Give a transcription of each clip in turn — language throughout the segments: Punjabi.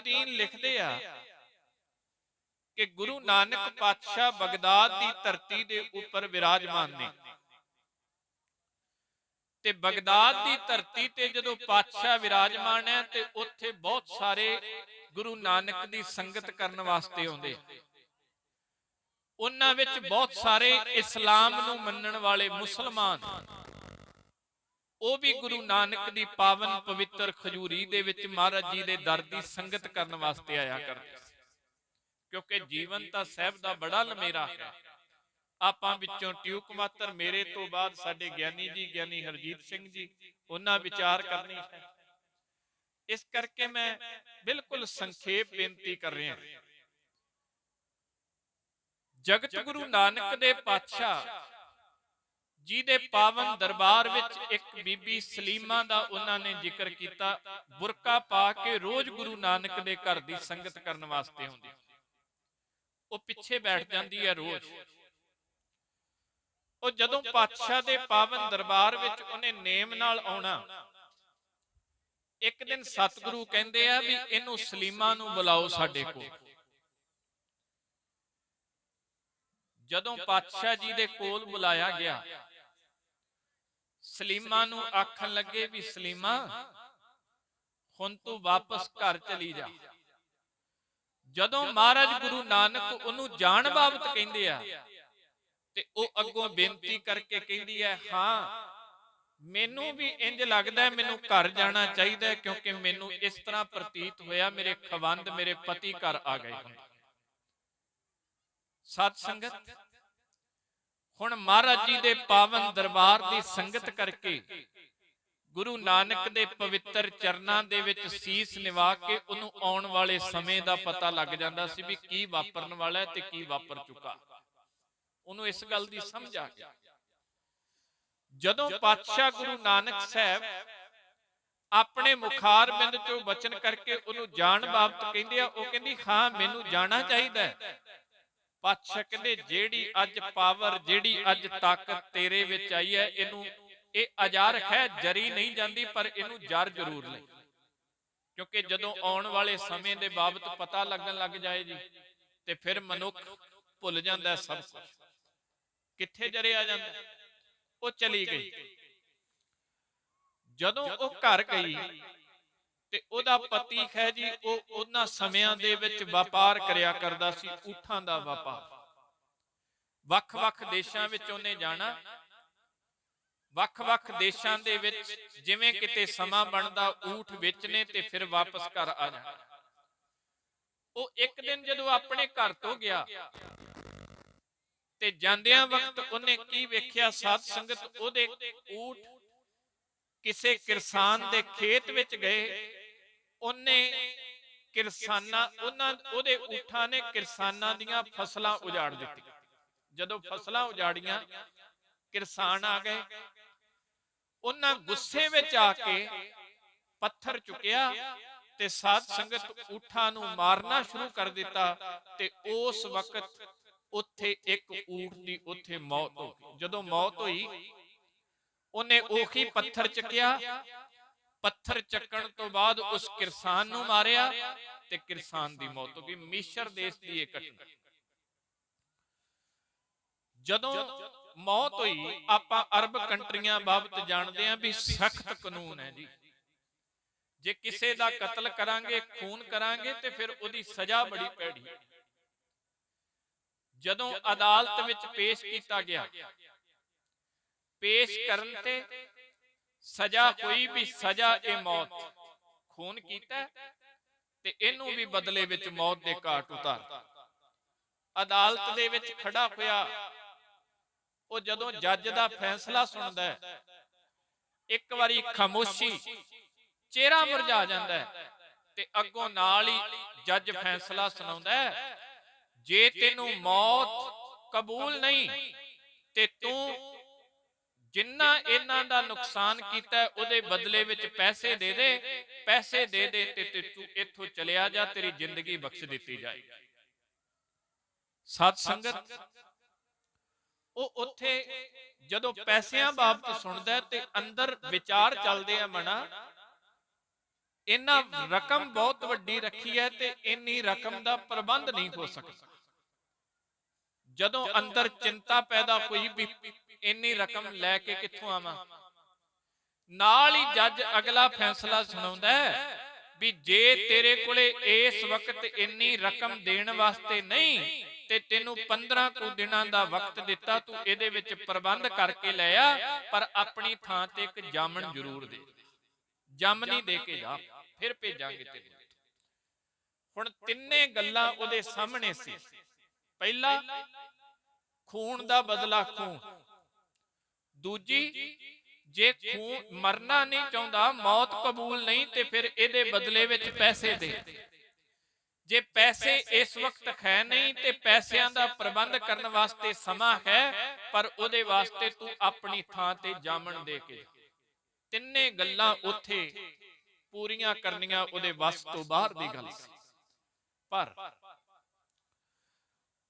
ਤਾਜੁਦੀਨ ਲਿਖਦੇ ਆ ਕਿ ਗੁਰੂ ਨਾਨਕ ਪਾਤਸ਼ਾਹ ਬਗਦਾਦ ਦੀ ਧਰਤੀ ਦੇ ਉੱਪਰ ਵਿਰਾਜਮਾਨ ਨੇ। ਤੇ ਬਗਦਾਦ ਦੀ ਧਰਤੀ ਤੇ ਜਦੋਂ ਪਾਤਸ਼ਾਹ ਵਿਰਾਜਮਾਨ ਹੈ ਤੇ ਉੱਥੇ ਬਹੁਤ ਸਾਰੇ ਗੁਰੂ ਨਾਨਕ ਦੀ ਸੰਗਤ ਕਰਨ ਵਾਸਤੇ ਆਉਂਦੇ। ਉਹਨਾਂ ਵਿੱਚ ਬਹੁਤ ਸਾਰੇ ਇਸਲਾਮ ਨੂੰ ਮੰਨਣ ਵਾਲੇ ਮੁਸਲਮਾਨ। ਉਹ ਵੀ ਗੁਰੂ ਨਾਨਕ ਦੀ ਪਾਵਨ ਪਵਿੱਤਰ ਖਜੂਰੀ ਦੇ ਵਿੱਚ ਮਹਾਰਾਜ ਜੀ ਦੇ ਦਰ ਦੀ ਸੰਗਤ ਕਰਨ ਵਾਸਤੇ ਆਇਆ ਕਰਦੇ ਸੀ। ਕਿਉਂਕਿ ਜੀਵਨ ਤਾਂ ਸਹਿਬ ਦਾ ਬੜਾ ਲਮੇਰਾ। ਹੈ ਆਪਾਂ ਵਿੱਚੋਂ ਟਿਊਕ ਮਾਤਰ ਮੇਰੇ ਤੋਂ ਬਾਅਦ ਸਾਡੇ ਗਿਆਨੀ ਜੀ ਗਿਆਨੀ ਹਰਜੀਤ ਸਿੰਘ ਜੀ ਉਹਨਾਂ ਵਿਚਾਰ ਕਰਨੀ ਹੈ। ਇਸ ਕਰਕੇ ਮੈਂ ਬਿਲਕੁਲ ਸੰਖੇਪ ਬੇਨਤੀ ਕਰ ਰਿਹਾ ਜਗਤ ਗੁਰੂ ਨਾਨਕ ਦੇ ਪਾਤਸ਼ਾਹ ਜੀ ਦੇ ਪਾਵਨ ਦਰਬਾਰ ਵਿੱਚ ਇੱਕ ਬੀਬੀ ਸਲੀਮਾ ਦਾ ਉਹਨਾਂ ਨੇ ਜ਼ਿਕਰ ਕੀਤਾ ਬੁਰਕਾ ਪਾ ਕੇ ਰੋਜ਼ ਗੁਰੂ ਨਾਨਕ ਦੇ ਘਰ ਦੀ ਸੰਗਤ ਕਰਨ ਵਾਸਤੇ ਆਉਂਦੀ ਉਹ ਪਿੱਛੇ ਬੈਠ ਜਾਂਦੀ ਹੈ ਰੋਜ਼। ਉਹ ਜਦੋਂ ਪਾਤਸ਼ਾਹ ਦੇ ਪਾਵਨ ਦਰਬਾਰ ਵਿੱਚ ਉਹਨੇ ਨੇਮ ਨਾਲ ਆਉਣਾ। ਇੱਕ ਦਿਨ ਸਤਿਗੁਰੂ ਕਹਿੰਦੇ ਆ ਵੀ ਇਹਨੂੰ ਸਲੀਮਾ ਨੂੰ ਬੁਲਾਓ ਸਾਡੇ ਕੋਲ। ਜਦੋਂ ਪਾਤਸ਼ਾਹ ਜੀ ਦੇ ਕੋਲ ਬੁਲਾਇਆ ਗਿਆ ਸਲੀਮਾ ਨੂੰ ਆਖਣ ਲੱਗੇ ਵੀ ਸਲੀਮਾ, ਹੁਣ ਤੂੰ ਵਾਪਸ ਘਰ ਚਲੀ ਜਾ। ਜਦੋਂ ਮਹਾਰਾਜ ਗੁਰੂ ਨਾਨਕ ਉਹਨੂੰ ਜਾਣ ਬਾਬਤ ਕਹਿੰਦੇ ਆ, ਤੇ ਉਹ ਅੱਗੋਂ ਬੇਨਤੀ ਕਰਕੇ ਕਹਿੰਦੀ ਹੈ, ਹਾਂ, ਮੈਨੂੰ ਵੀ ਇੰਜ ਲੱਗਦਾ ਹੈ ਮੈਨੂੰ ਘਰ ਜਾਣਾ ਚਾਹੀਦਾ ਹੈ, ਕਿਉਂਕਿ ਮੈਨੂੰ ਇਸ ਤਰ੍ਹਾਂ ਪ੍ਰਤੀਤ ਹੋਇਆ, ਮੇਰੇ ਖਵੰਦ ਮੇਰੇ ਪਤੀ ਘਰ ਆ ਗਏ ਹਨ ਸਤ ਸੰਗਤ ਹੁਣ ਮਹਾਰਾਜ ਜੀ ਦੇ ਪਾਵਨ ਦਰਬਾਰ ਦੀ ਸੰਗਤ ਕਰਕੇ ਗੁਰੂ ਨਾਨਕ ਦੇ ਪਵਿੱਤਰ ਚਰਨਾਂ ਦੇ ਵਿੱਚ ਸੀਸ ਨਿਵਾ ਕੇ ਉਹਨੂੰ ਆਉਣ ਵਾਲੇ ਸਮੇਂ ਦਾ ਪਤਾ ਲੱਗ ਜਾਂਦਾ ਸੀ ਵੀ ਕੀ ਵਾਪਰਨ ਵਾਲਾ ਹੈ ਤੇ ਕੀ ਵਾਪਰ ਚੁੱਕਾ। ਉਹਨੂੰ ਇਸ ਗੱਲ ਦੀ ਸਮਝ ਆ ਗਈ। ਜਦੋਂ ਪਾਤਸ਼ਾਹ ਗੁਰੂ ਨਾਨਕ ਸਾਹਿਬ ਆਪਣੇ ਮੁਖਾਰ ਬਿੰਦ ਚੋਂ ਬਚਨ ਕਰਕੇ ਉਹਨੂੰ ਜਾਣ ਬਾਬਤ ਕਹਿੰਦੇ ਆ, ਉਹ ਕਹਿੰਦੀ, ਹਾਂ, ਮੈਨੂੰ ਜਾਣਾ ਚਾਹੀਦਾ ਹੈ। ਪਾਤਸ਼ਾਹ ਕਹਿੰਦੇ ਜਿਹੜੀ ਅੱਜ ਪਾਵਰ ਜਿਹੜੀ ਅੱਜ ਤਾਕਤ ਤੇਰੇ ਵਿੱਚ ਆਈ ਹੈ ਇਹਨੂੰ ਇਹ ਅਜਾਰ ਹੈ ਜਰੀ ਨਹੀਂ ਜਾਂਦੀ ਪਰ ਇਹਨੂੰ ਜਰ ਜ਼ਰੂਰ ਲੈ ਕਿਉਂਕਿ ਜਦੋਂ ਆਉਣ ਵਾਲੇ ਸਮੇਂ ਦੇ ਬਾਬਤ ਪਤਾ ਲੱਗਣ ਲੱਗ ਜਾਏ ਜੀ ਤੇ ਫਿਰ ਮਨੁੱਖ ਭੁੱਲ ਜਾਂਦਾ ਸਭ ਕੁਝ ਕਿੱਥੇ ਜਰਿਆ ਜਾਂਦਾ? ਉਹ ਚਲੀ ਗਈ। ਜਦੋਂ ਉਹ ਘਰ ਗਈ ਤੇ ਉਹਦਾ ਪਤੀ ਹੈ ਜੀ ਉਹ ਉਹਨਾਂ ਸਮਿਆਂ ਦੇ ਵਿੱਚ ਵਪਾਰ ਕਰਿਆ ਕਰਦਾ ਸੀ ਊਠਾਂ ਦਾ ਵਪਾਰ। ਵੱਖ-ਵੱਖ ਦੇਸ਼ਾਂ ਵਿੱਚ ਉਹਨੇ ਜਾਣਾ। ਵੱਖ-ਵੱਖ ਦੇਸ਼ਾਂ ਦੇ ਵਿੱਚ ਜਿਵੇਂ ਕਿਤੇ ਸਮਾਂ ਬਣਦਾ ਊਠ ਵੇਚਨੇ ਤੇ ਫਿਰ ਵਾਪਸ ਘਰ ਆ ਜਾਣਾ। ਉਹ ਇੱਕ ਦਿਨ ਜਦੋਂ ਆਪਣੇ ਘਰ ਤੋਂ ਗਿਆ ਤੇ ਜਾਂਦਿਆਂ ਵਕਤ ਉਹਨੇ ਕੀ ਵੇਖਿਆ? ਸਾਧ ਸੰਗਤ ਉਹਦੇ ਊਠ ਕਿਸੇ ਕਿਰਸਾਨ ਦੇ ਖੇਤ ਵਿੱਚ ਗਏ। ਉਹਨੇ ਕਿਰਸਾਨਾਂ, ਉਹਨਾਂ ਉਹਦੇ ਊਠਾਂ ਨੇ ਕਿਰਸਾਨਾਂ ਦੀਆਂ ਫਸਲਾਂ ਉਜਾੜ ਦਿੱਤੀਆਂ। ਜਦੋਂ ਫਸਲਾਂ ਉਜਾੜੀਆਂ, ਕਿਰਸਾਨ ਆ ਗਏ। ਉਹਨਾਂ ਗੁੱਸੇ ਵਿੱਚ ਆ ਕੇ ਪੱਥਰ ਚੁੱਕਿਆ ਤੇ ਸਾਧ ਸੰਗਤ ਊਠਾਂ ਨੂੰ ਮਾਰਨਾ ਸ਼ੁਰੂ ਕਰ ਦਿੱਤਾ ਤੇ ਉਸ ਵਕਤ ਉੱਥੇ ਇੱਕ ਊਠ ਦੀ ਉੱਥੇ ਮੌਤ ਹੋ ਗਈ। ਜਦੋਂ ਮੌਤ ਹੋਈ, ਉਹਨੇ ਉਹੀ ਪੱਥਰ ਚੱਕਿਆ ਪੱਥਰ ਚੱਕਣ ਤੋਂ ਬਾਅਦ ਉਸ ਕਿਰਸਾਨ ਨੂੰ ਮਾਰਿਆ ਤੇ ਕਿਰਸਾਨ ਦੀ ਮੌਤ ਹੋ ਗਈ। ਮਿਸ਼ਰ ਦੇਸ਼ ਦੀ ਇਹ ਘਟਨਾ। ਜਦੋਂ ਮੌਤ ਹੋਈ, ਆਪਾਂ ਅਰਬ ਕੰਟਰੀਆਂ ਬਾਬਤ ਜਾਣਦੇ ਆਂ ਵੀ ਸਖਤ ਕਾਨੂੰਨ ਹੈ ਜੀ। ਜੇ ਕਿਸੇ ਦਾ ਕਤਲ ਕਰਾਂਗੇ, ਖੂਨ ਕਰਾਂਗੇ ਤੇ ਫਿਰ ਉਹਦੀ ਸਜ਼ਾ ਬੜੀ ਪੈੜੀ ਜਦੋਂ ਅਦਾਲਤ ਵਿੱਚ ਪੇਸ਼ ਕੀਤਾ ਗਿਆ, ਪੇਸ਼ ਕਰਨ ਤੇ ਸਜ਼ਾ ਹੋਈ ਵੀ ਸਜ਼ਾ ਇਹ ਮੌਤ। ਖੂਨ ਕੀਤਾ ਤੇ ਇਹਨੂੰ ਵੀ ਬਦਲੇ ਵਿੱਚ ਮੌਤ ਦੇ ਘਾਟ ਉਤਾਰ। ਅਦਾਲਤ ਦੇ ਵਿੱਚ ਖੜਾ ਹੋਇਆ, ਉਹ ਜਦੋਂ ਜੱਜ ਦਾ ਫੈਸਲਾ ਸੁਣਦਾ ਹੈ, ਇੱਕ ਵਾਰੀ ਖਾਮੋਸ਼ੀ, ਚਿਹਰਾ ਮੁਰਝਾ ਜਾਂਦਾ ਹੈ ਤੇ ਅੱਗੋਂ ਨਾਲ ਹੀ ਜੱਜ ਫੈਸਲਾ ਸੁਣਾਉਂਦਾ ਹੈ, ਜੇ ਤੈਨੂੰ ਮੌਤ ਕਬੂਲ ਨਹੀਂ ਤੇ ਤੂੰ ਜਿੰਨਾ ਇਹਨਾਂ ਦਾ ਨੁਕਸਾਨ ਕੀਤਾ ਉਹਦੇ ਬਦਲੇ ਵਿੱਚ ਪੈਸੇ ਦੇ ਦੇ, ਪੈਸੇ ਦੇ ਦੇ ਤੇ ਤੂੰ ਇੱਥੋਂ ਚਲਿਆ ਜਾ, ਤੇਰੀ ਜ਼ਿੰਦਗੀ ਬਖਸ਼ ਦਿੱਤੀ ਜਾਏਗੀ। ਸਤ ਸੰਗਤ, ਉਹ ਉੱਥੇ ਜਦੋਂ ਪੈਸਿਆਂ ਬਾਬਤ ਸੁਣਦਾ ਤੇ ਅੰਦਰ ਵਿਚਾਰ ਚੱਲਦੇ ਆ ਮਨਾ, ਇਹਨਾਂ ਰਕਮ ਬਹੁਤ ਵੱਡੀ ਰੱਖੀ ਹੈ ਤੇ ਇੰਨੀ ਰਕਮ ਦਾ ਪ੍ਰਬੰਧ ਨਹੀਂ ਹੋ ਸਕਦਾ। ਜਦੋਂ ਅੰਦਰ ਚਿੰਤਾ ਪੈਦਾ ਹੋਈ ਵੀ ਇੰਨੀ ਰਕਮ ਲੈ ਕੇ ਕਿੱਥੋਂ ਆਵਾਂ? ਨਾਲ ਹੀ ਜੱਜ ਅਗਲਾ ਫੈਸਲਾ ਸੁਣਾਉਂਦਾ ਹੈ ਵੀ ਜੇ ਤੇਰੇ ਕੋਲੇ ਇਸ ਵਕਤ ਇੰਨੀ ਰਕਮ ਦੇਣ ਵਾਸਤੇ ਨਹੀਂ, ਤੇ ਤੈਨੂੰ 15 ਕੁ ਦਿਨਾਂ ਦਾ ਵਕਤ ਦਿੱਤਾ, ਤੂੰ ਇਹਦੇ ਵਿੱਚ ਪ੍ਰਬੰਧ ਕਰਕੇ ਲੈ ਆ, ਪਰ ਆਪਣੀ ਥਾਂ ਤੇ ਇੱਕ ਜਾਮਣ ਜ਼ਰੂਰ ਦੇ। ਜੰਮ ਦੇ ਕੇ ਜਾ, ਫਿਰ ਭੇਜਾਂਗੇ ਤੈਨੂੰ। ਹੁਣ ਤਿੰਨੇ ਗੱਲਾਂ ਉਹਦੇ ਸਾਹਮਣੇ ਸੀ। ਪਹਿਲਾ, ਖੂਨ ਦਾ ਬਦਲਾ ਖੂਨ। ਦੂਜੀ, ਜੇ ਖੂਨ ਮਰਨਾ ਨਹੀਂ ਚਾਹੁੰਦਾ, ਮੌਤ ਕਬੂਲ ਨਹੀਂ, ਤੇ ਫਿਰ ਇਹਦੇ ਬਦਲੇ ਵਿੱਚ ਪੈਸੇ ਦੇ। ਜੇ ਪੈਸੇ ਇਸ ਵਕਤ ਹੈ ਨਹੀਂ, ਤੇ ਪੈਸਿਆਂ ਦਾ ਪ੍ਰਬੰਧ ਕਰਨ ਵਾਸਤੇ ਸਮਾਂ ਹੈ, ਪਰ ਉਹਦੇ ਵਾਸਤੇ ਤੂੰ ਆਪਣੀ ਥਾਂ ਤੇ ਜਾਮਣ ਦੇ ਕੇ ਤਿੰਨੇ ਗੱਲਾਂ ਉੱਥੇ ਪੂਰੀਆਂ ਕਰਨੀਆਂ ਉਹਦੇ ਵੱਸ ਤੋਂ ਬਾਹਰ ਦੀ ਗੱਲ ਸੀ। ਪਰ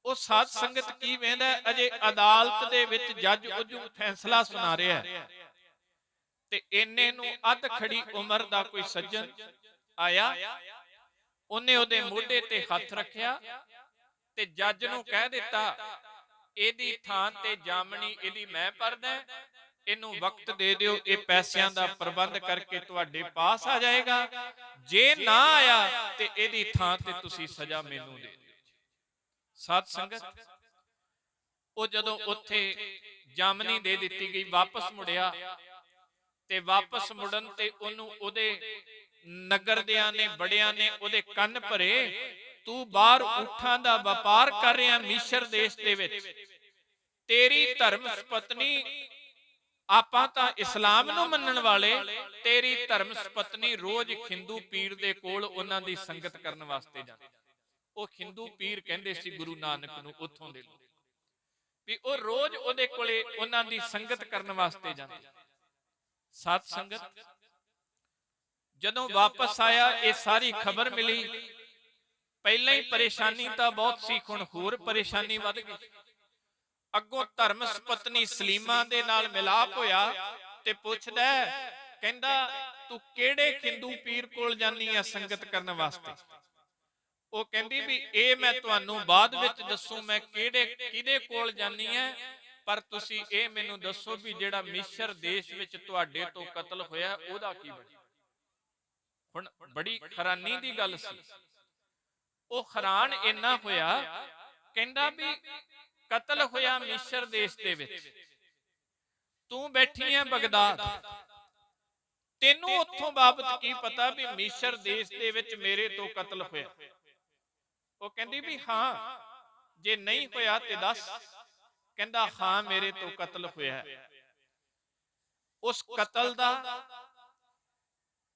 ਉਹ ਸਾਧ ਸੰਗਤ ਕੀ ਵੇਂਦਾ ਅਜੇ ਅਦਾਲਤ ਦੇ ਵਿੱਚ ਜੱਜ ਉਜੂ ਫੈਸਲਾ ਸੁਣਾ ਰਿਹਾ ਹੈ। ਤੇ ਇੰਨੇ ਨੂੰ ਅੱਧ ਖੜੀ ਉਮਰ ਦਾ ਕੋਈ ਸੱਜਣ ਆਇਆ। ਉਹਨੇ ਉਹਦੇ ਮੋਢੇ ਤੇ ਹੱਥ ਰੱਖਿਆ ਤੇ ਜੱਜ ਨੂੰ ਕਹਿ ਦਿੱਤਾ ਇਹਦੀ ਥਾਂ ਤੇ ਜਾਮਣੀ ਇਹਦੀ ਮੈਂ ਪਰਦਾ ਇਹਨੂੰ ਵਕਤ ਦੇ ਦਿਓ ਇਹ ਪੈਸਿਆਂ ਦਾ ਪ੍ਰਬੰਧ ਕਰਕੇ ਤੁਹਾਡੇ ਪਾਸ ਆ ਜਾਏਗਾ। ਜੇ ਨਾ ਆਇਆ ਤੇ ਇਹਦੀ ਥਾਂ ਤੇ ਤੁਸੀਂ ਸਜ਼ਾ ਮੈਨੂੰ ਦੇ ਸਾਧ ਸੰਗਤ, ਉਹ ਜਦੋਂ ਉੱਥੇ ਜਾਮਨੀ ਦੇ ਦਿੱਤੀ ਗਈ, ਵਾਪਸ ਮੁੜਿਆ ਤੇ ਵਾਪਸ ਮੁੜਨ ਤੇ ਉਹਨੂੰ ਉਹਦੇ ਨਗਰਦਿਆਂ ਨੇ, ਬੜਿਆਂ ਨੇ ਉਹਦੇ ਕੰਨ ਭਰੇ, ਤੂੰ ਬਾਹਰ ਊਠਾਂ ਦਾ ਵਪਾਰ ਕਰ ਰਿਹਾ ਮਿਸ਼ਰ ਦੇਸ਼ ਦੇ ਵਿੱਚ। ਤੇਰੀ ਧਰਮ ਸਪਤਨੀ ਆਪਾਂ ਤਾਂ ਇਸਲਾਮ ਨੂੰ ਮੰਨਣ ਵਾਲੇ, ਤੇਰੀ ਧਰਮ ਸਪਤਨੀ ਰੋਜ਼ ਹਿੰਦੂ ਪੀਰ ਦੇ ਕੋਲ ਉਹਨਾਂ ਦੀ ਸੰਗਤ ਕਰਨ ਵਾਸਤੇ ਜਾਂਦੀ। ਉਹ ਹਿੰਦੂ ਪੀਰ ਕਹਿੰਦੇ ਸੀ ਗੁਰੂ ਨਾਨਕ ਨੂੰ ਉੱਥੋਂ ਦੇ ਲੋਕ ਵੀ ਉਹ ਰੋਜ਼ ਉਹਦੇ ਕੋਲੇ ਉਹਨਾਂ ਦੀ ਸੰਗਤ ਕਰਨ ਵਾਸਤੇ ਜਾਂਦੇ। ਸਤ ਸੰਗਤ। ਜਦੋਂ ਵਾਪਸ ਆਇਆ ਇਹ ਸਾਰੀ ਖਬਰ ਮਿਲੀ। ਪਹਿਲਾਂ ਹੀ ਪਰੇਸ਼ਾਨੀ ਤਾਂ ਬਹੁਤ ਸੀ ਹੁਣ ਹੋਰ ਪਰੇਸ਼ਾਨੀ ਵੱਧ ਗਈ। ਅੱਗੋਂ ਧਰਮ ਪਤਨੀ ਸਲੀਮਾ ਦੇ ਨਾਲ ਮਿਲਾਪ ਹੋਇਆ ਤੇ ਪੁੱਛਦਾ ਕਹਿੰਦਾ ਤੂੰ ਕਿਹੜੇ ਹਿੰਦੂ ਪੀਰ ਕੋਲ ਜਾਨੀ ਆ ਸੰਗਤ ਕਰਨ ਵਾਸਤੇ? ਉਹ ਕਹਿੰਦੀ ਵੀ ਇਹ ਮੈਂ ਤੁਹਾਨੂੰ ਬਾਅਦ ਵਿੱਚ ਦੱਸੂ ਮੈਂ ਕਿਹੜੇ ਕਿਹਦੇ ਕੋਲ ਜਾਨੀ ਹੈ ਪਰ ਤੁਸੀਂ ਇਹ ਮੈਨੂੰ ਦੱਸੋ ਵੀ ਜਿਹੜਾ ਮਿਸ਼ਰ ਦੇਸ਼ ਵਿੱਚ ਤੁਹਾਡੇ ਤੋਂ ਕਤਲ ਹੋਇਆ ਉਹਦਾ ਕੀ ਬਣਿਆ ਹੁਣ ਬੜੀ ਹੈਰਾਨੀ ਦੀ ਗੱਲ ਸੀ। ਉਹ ਹੈਰਾਨ ਇੰਨਾ ਹੋਇਆ ਕਹਿੰਦਾ ਵੀ ਕਤਲ ਹੋਇਆ ਮਿਸ਼ਰ ਦੇਸ਼ ਦੇ ਵਿੱਚ। ਤੂੰ ਬੈਠੀ ਹੈ ਬਗਦਾਦ। ਤੈਨੂੰ ਉੱਥੋਂ ਬਾਬਤ ਕੀ ਪਤਾ ਵੀ ਮਿਸ਼ਰ ਦੇਸ਼ ਦੇ ਵਿੱਚ ਮੇਰੇ ਤੋਂ ਕਤਲ ਹੋਇਆ। ਉਹ ਕਹਿੰਦੀ ਵੀ ਹਾਂ ਜੇ ਨਹੀਂ ਹੋਇਆ ਤੇ ਦੱਸ। ਕਹਿੰਦਾ ਹਾਂ ਮੇਰੇ ਤੋਂ ਕਤਲ ਹੋਇਆ ਉਸ ਕਤਲ ਦਾ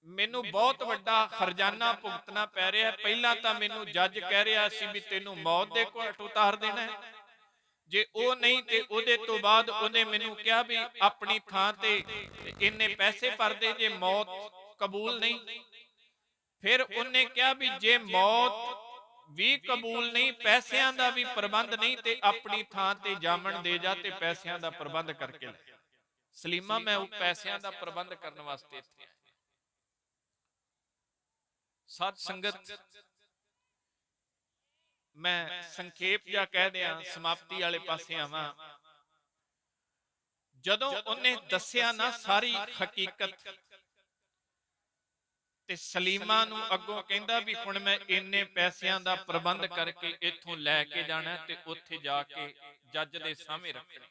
ਮੈਨੂੰ ਬਹੁਤ ਵੱਡਾ ਖਰਜਾਨਾ ਭੁਗਤਣਾ ਪੈ ਰਿਹਾ ਪਹਿਲਾਂ ਤਾਂ ਮੈਨੂੰ ਜੱਜ ਕਹਿ ਰਿਹਾ ਸੀ ਵੀ ਤੈਨੂੰ ਮੌਤ ਦੇ ਘਾਟ ਉਤਾਰ ਦੇਣਾ ਹੈ। ਜੇ ਉਹ ਨਹੀਂ ਤੇ ਉਹਦੇ ਤੋਂ ਬਾਅਦ ਉਹਨੇ ਮੈਨੂੰ ਕਿਹਾ ਵੀ ਆਪਣੀ ਥਾਂ ਤੇ ਇੰਨੇ ਪੈਸੇ ਭਰ ਦੇ ਜੇ ਮੌਤ ਕਬੂਲ ਨਹੀਂ। ਫਿਰ ਉਹਨੇ ਕਿਹਾ ਵੀ ਜੇ ਮੌਤ ਵੀ ਕਬੂਲ ਨਹੀਂ, ਪੈਸਿਆਂ ਦਾ ਵੀ ਪ੍ਰਬੰਧ ਨਹੀਂ ਤੇ ਆਪਣੀ ਥਾਂ ਤੇ ਜਾਮਣ ਦੇ ਜਾ ਤੇ ਪੈਸਿਆਂ ਦਾ ਪ੍ਰਬੰਧ ਕਰਕੇ ਲੈ। ਸਲੀਮਾ, ਮੈਂ ਉਹ ਪੈਸਿਆਂ ਦਾ ਪ੍ਰਬੰਧ ਕਰਨ ਵਾਸਤੇ ਇੱਥੇ ਆਇਆ। ਸਤ ਸੰਗਤ, ਮੈਂ ਸੰਖੇਪ ਜਾਂ ਕਹਿ ਦਿਆਂ, ਸਮਾਪਤੀ ਵਾਲੇ ਪਾਸੇ ਆਵਾਂ। ਜਦੋਂ ਉਹਨੇ ਦੱਸਿਆ ਨਾ ਸਾਰੀ ਹਕੀਕਤ ਤੇ ਸਲੀਮਾ ਨੂੰ ਅੱਗੋਂ ਕਹਿੰਦਾ ਵੀ ਹੁਣ ਮੈਂ ਇੰਨੇ ਪੈਸਿਆਂ ਦਾ ਪ੍ਰਬੰਧ ਕਰਕੇ ਇੱਥੋਂ ਲੈ ਕੇ ਜਾਣਾ ਤੇ ਉੱਥੇ ਜਾ ਕੇ ਜੱਜ ਦੇ ਸਾਹਮਣੇ ਰੱਖਣਾ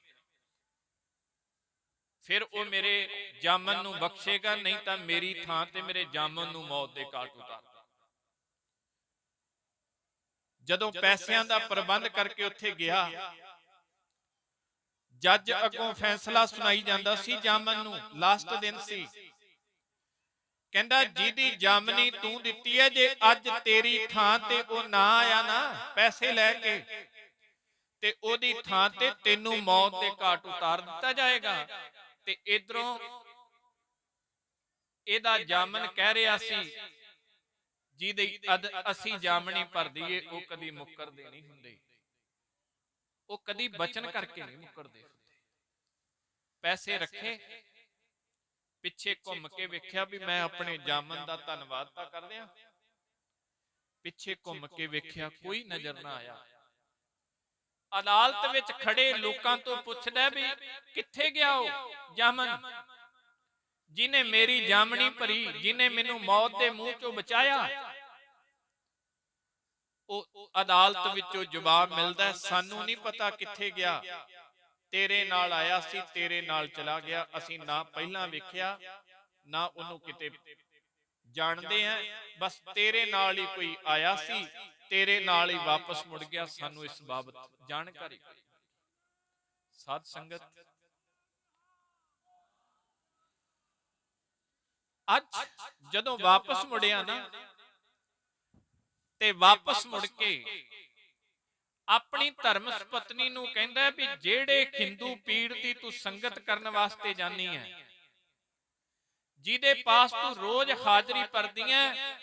ਫਿਰ ਉਹ ਮੇਰੇ ਜਾਮਨ ਨੂੰ ਬਖਸ਼ੇਗਾ ਨਹੀਂ ਤਾਂ ਮੇਰੀ ਥਾਂ ਤੇ ਮੇਰੇ ਜਾਮਨ ਨੂੰ ਮੌਤ ਦੇ ਘਾਟ ਉਤਾਰ ਜਦੋਂ ਪੈਸਿਆਂ ਦਾ ਪ੍ਰਬੰਧ ਕਰਕੇ ਉੱਥੇ ਗਿਆ ਜੱਜ ਅੱਗੋਂ ਫੈਸਲਾ ਸੁਣਾਈ ਜਾਂਦਾ ਸੀ ਜਾਮਨ ਨੂੰ ਲਾਸਟ ਦਿਨ ਸੀ। ਕਹਿੰਦਾ, ਜਿਹਦੀ ਜਾਮਨੀ ਤੂੰ ਦਿੱਤੀ ਹੈ ਜੇ ਅੱਜ ਤੇਰੀ ਥਾਂ ਤੇ ਉਹ ਨਾ ਆਇਆ ਨਾ ਪੈਸੇ ਲੈ ਕੇ, ਤੇ ਉਹਦੀ ਥਾਂ ਤੇ ਤੈਨੂੰ ਮੌਤ ਦੇ ਘਾਟ ਉਤਾਰ ਦਿੱਤਾ ਜਾਏਗਾ। ਤੇ ਇਧਰੋਂ ਇਹਦਾ ਜਾਮਨ ਕਹਿ ਰਿਹਾ ਸੀ, ਜਿਹਦੇ ਅਸੀਂ ਜਾਮਣੀ ਭਰ ਦਈਏ, ਉਹ ਕਦੀ ਮੁੱਕਰਦੇ ਨਹੀਂ ਹੁੰਦੇ। ਉਹ ਕਦੀ ਬਚਨ ਕਰਕੇ ਨਹੀਂ ਮੁੱਕਰਦੇ ਪੈਸੇ ਰੱਖੇ ਪਿੱਛੇ ਘੁੰਮ ਕੇ ਵੇਖਿਆ ਵੀ ਮੈਂ ਆਪਣੇ ਜਾਮਨ ਦਾ ਧੰਨਵਾਦ ਤਾਂ ਕਰ ਦਿਆਂ ਪਿੱਛੇ ਘੁੰਮ ਕੇ ਵੇਖਿਆ ਕੋਈ ਨਜ਼ਰ ਨਾ ਆਇਆ। ਅਦਾਲਤ ਵਿੱਚ ਖੜੇ ਲੋਕਾਂ ਤੋਂ ਪੁੱਛਦਾ ਵੀ ਕਿੱਥੇ ਗਿਆ ਉਹ? ਜਾਮਨ। ਜਿਨੇ ਮੇਰੀ ਜਾਮਣੀ ਭਰੀ ਜਿਨੇ ਮੈਨੂੰ ਮੌਤ ਦੇ ਮੂੰਹ ਚੋਂ ਬਚਾਇਆ। ਉਹ ਅਦਾਲਤ ਵਿੱਚੋਂ ਜਵਾਬ ਮਿਲਦਾ ਸਾਨੂੰ ਨਹੀਂ ਪਤਾ ਕਿੱਥੇ ਗਿਆ। ਤੇਰੇ ਨਾਲ ਆਇਆ ਸੀ, ਤੇਰੇ ਨਾਲ ਚਲਾ ਗਿਆ। ਅਸੀਂ ਨਾ ਪਹਿਲਾਂ ਵੇਖਿਆ, ਨਾ ਉਹਨੂੰ ਕਿਤੇ ਜਾਣਦੇ ਆ। ਬਸ ਤੇਰੇ ਨਾਲ ਹੀ ਕੋਈ ਆਇਆ ਸੀ, ਤੇਰੇ ਨਾਲ ਹੀ ਵਾਪਸ ਮੁੜ ਗਿਆ ਸਾਨੂੰ ਇਸ ਬਾਬਤ ਜਾਣਕਾਰੀ। ਕੋਈ ਸਾਧ ਸੰਗਤ, ਅੱਜ ਜਦੋਂ ਵਾਪਸ ਮੁੜਿਆ ਨਾ, ਤੇ ਵਾਪਸ ਮੁੜ ਕੇ ਆਪਣੀ ਧਰਮ ਪਤਨੀ ਨੂੰ ਕਹਿੰਦਾ ਵੀ ਜਿਹੜੇ ਹਿੰਦੂ ਪੀੜ ਦੀ ਤੂੰ ਸੰਗਤ ਕਰਨ ਵਾਸਤੇ ਜਾਨੀ ਹੈ, ਜਿਹਦੇ ਪਾਸ ਤੂੰ ਰੋਜ਼ ਹਾਜ਼ਰੀ ਭਰਦੀ ਹੈ,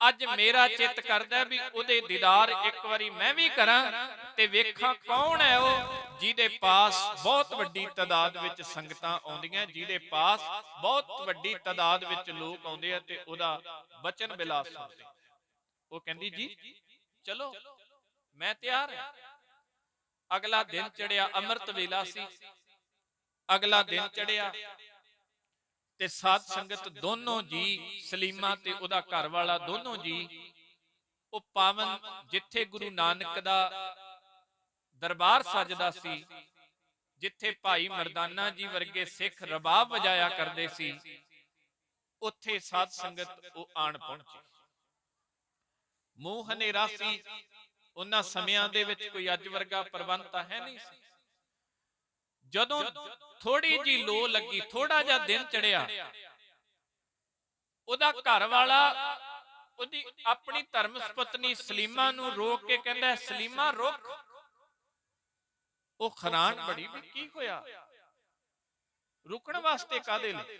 ਅੱਜ ਮੇਰਾ ਚਿੱਤ ਕਰਦਾ ਵੀ ਉਹਦੇ ਦੀਦਾਰ ਇੱਕ ਵਾਰੀ ਮੈਂ ਵੀ ਕਰਾਂ ਤੇ ਵੇਖਾਂ ਕੌਣ ਹੈ ਉਹ ਜਿਹਦੇ ਪਾਸ ਬਹੁਤ ਵੱਡੀ ਤਦਾਦ ਵਿੱਚ ਸੰਗਤਾਂ ਆਉਂਦੀਆਂ, ਜਿਹਦੇ ਪਾਸ ਬਹੁਤ ਵੱਡੀ ਤਦਾਦ ਵਿੱਚ ਲੋਕ ਆਉਂਦੇ ਆ ਤੇ ਉਹਦਾ ਬਚਨ ਬਿਲਾਸ ਸੁਣਦੇ ਉਹ ਕਹਿੰਦੀ ਜੀ, ਚਲੋ ਮੈਂ ਤਿਆਰ ਹਾਂ। ਅਗਲਾ ਦਿਨ ਚੜਿਆ ਅੰਮ੍ਰਿਤ ਵੇਲਾ ਸੀ। ਅਗਲਾ ਦਿਨ ਚੜਿਆ। ਤੇ ਸਾਧ ਸੰਗਤ ਦੋਨੋਂ ਜੀ ਸਲੀਮਾ ਤੇ ਉਹਦਾ ਘਰ ਵਾਲਾ ਦੋਨੋਂ ਜੀ। ਉਹ ਪਾਵਨ ਜਿੱਥੇ ਗੁਰੂ ਨਾਨਕ ਦਾ ਦਰਬਾਰ ਸਜਦਾ ਸੀ ਜਿੱਥੇ ਭਾਈ ਮਰਦਾਨਾ ਜੀ ਵਰਗੇ ਸਿੱਖ ਰਬਾਬ ਵਜਾਇਆ ਕਰਦੇ ਸੀ। ਉੱਥੇ ਸਾਧ ਸੰਗਤ ਉਹ ਆਣ ਪਹੁੰਚੀ। ਮੂੰਹ ਹਨੇਰਾ ਸੀ। ਉਹਨਾਂ ਸਮਿਆਂ ਦੇ ਵਿੱਚ ਕੋਈ ਅੱਜ ਵਰਗਾ ਪ੍ਰਬੰਧ ਤਾਂ ਹੈ ਨਹੀਂ ਸੀ। ਜਦੋਂ ਥੋੜੀ ਜੀ ਲੋ ਲੱਗੀ ਥੋੜਾ ਜਿਹਾ ਦਿਨ ਚੜਿਆ ਉਹਦਾ ਘਰ ਵਾਲਾ ਉਹਦੀ ਆਪਣੀ ਧਰਮ ਪਤਨੀ ਸਲੀਮਾ ਨੂੰ ਰੋਕ ਕੇ ਕਹਿੰਦਾ ਸਲੀਮਾ ਰੁਕ। ਉਹ ਖਰਾਨ ਬੜੀ ਵੀ ਕੀ ਹੋਇਆ? ਰੁਕਣ ਵਾਸਤੇ ਕਾਦੇ ਲਈ?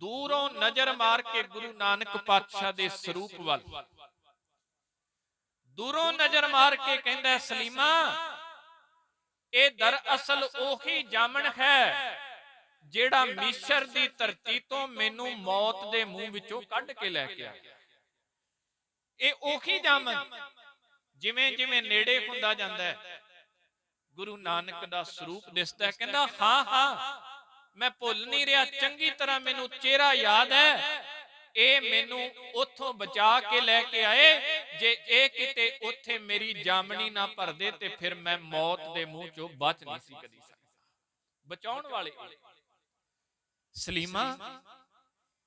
ਦੂਰੋਂ ਨਜ਼ਰ ਮਾਰ ਕੇ ਗੁਰੂ ਨਾਨਕ ਪਾਤਸ਼ਾਹ ਦੇ ਸਰੂਪ ਵੱਲ। ਦੂਰੋਂ ਨਜ਼ਰ ਮਾਰ ਕੇ ਕਹਿੰਦਾ, ਸਲੀਮਾ, ਇਹ ਦਰਅਸਲ ਉਹੀ ਜਾਮਣ ਹੈ ਜਿਹੜਾ ਮਿਸ਼ਰ ਦੀ ਧਰਤੀ ਤੋਂ ਮੈਨੂੰ ਮੌਤ ਦੇ ਮੂੰਹ ਵਿੱਚੋਂ ਕੱਢ ਕੇ ਲੈ ਕੇ ਆਇਆ ਇਹ ਉਹੀ ਜਾਮਣ ਜਿਵੇਂ ਜਿਵੇਂ ਨੇੜੇ ਹੁੰਦਾ ਜਾਂਦਾ ਹੈ। ਗੁਰੂ ਨਾਨਕ ਦਾ ਸਰੂਪ ਦਿਸਦਾ ਕਹਿੰਦਾ, ਹਾਂ ਹਾਂ, ਮੈਂ ਭੁੱਲ ਨਹੀਂ ਰਿਹਾ, ਚੰਗੀ ਤਰ੍ਹਾਂ ਮੈਨੂੰ ਚਿਹਰਾ ਯਾਦ ਹੈ। ਇਹ ਮੈਨੂੰ ਉੱਥੋਂ ਬਚਾ ਕੇ ਲੈ ਕੇ ਆਏ ਜੇ ਇਹ ਕਿਤੇ ਉੱਥੇ ਮੇਰੀ ਜਾਮਣੀ ਨਾ ਭਰਦੇ ਤੇ ਫਿਰ ਮੈਂ ਮੌਤ ਦੇ ਮੂੰਹ ਚੋਂ ਬਚ ਨਹੀਂ ਸੀ ਕਦੀ ਸਕਦਾ। ਬਚਾਉਣ ਵਾਲੇ ਸਲੀਮਾ,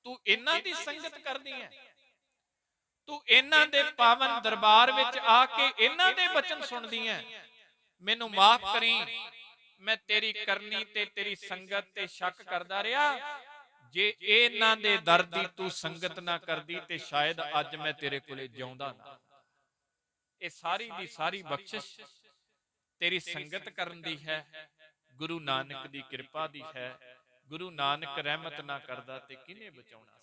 ਤੂੰ ਇਹਨਾਂ ਦੀ ਸੰਗਤ ਕਰਦੀ ਹੈ ਤੂੰ ਇਹਨਾਂ ਦੇ ਪਾਵਨ ਦਰਬਾਰ ਵਿੱਚ ਆ ਕੇ ਇਹਨਾਂ ਦੇ ਬਚਨ ਸੁਣਦੀ ਹੈ ਮੈਨੂੰ ਮਾਫ ਕਰੀ, ਮੈਂ ਤੇਰੀ ਕਰਨੀ ਤੇ ਤੇਰੀ ਸੰਗਤ ਤੇ ਸ਼ੱਕ ਕਰਦਾ ਰਿਹਾ। ਜੇ ਇਹਨਾਂ ਦੇ ਦਰ ਦੀ ਤੂੰ ਸੰਗਤ ਨਾ ਕਰਦੀ ਤੇ ਸ਼ਾਇਦ ਅੱਜ ਮੈਂ ਤੇਰੇ ਕੋਲੇ ਜਿਉਂਦਾ ਨਾ। ਇਹ ਸਾਰੀ ਦੀ ਸਾਰੀ ਬਖਸ਼ਿਸ਼ ਤੇਰੀ ਸੰਗਤ ਕਰਨ ਦੀ ਹੈ। ਗੁਰੂ ਨਾਨਕ ਦੀ ਕਿਰਪਾ ਦੀ ਹੈ। ਗੁਰੂ ਨਾਨਕ ਰਹਿਮਤ ਨਾ ਕਰਦਾ ਤੇ ਕਿਹਨੇ ਬਚਾਉਣਾ?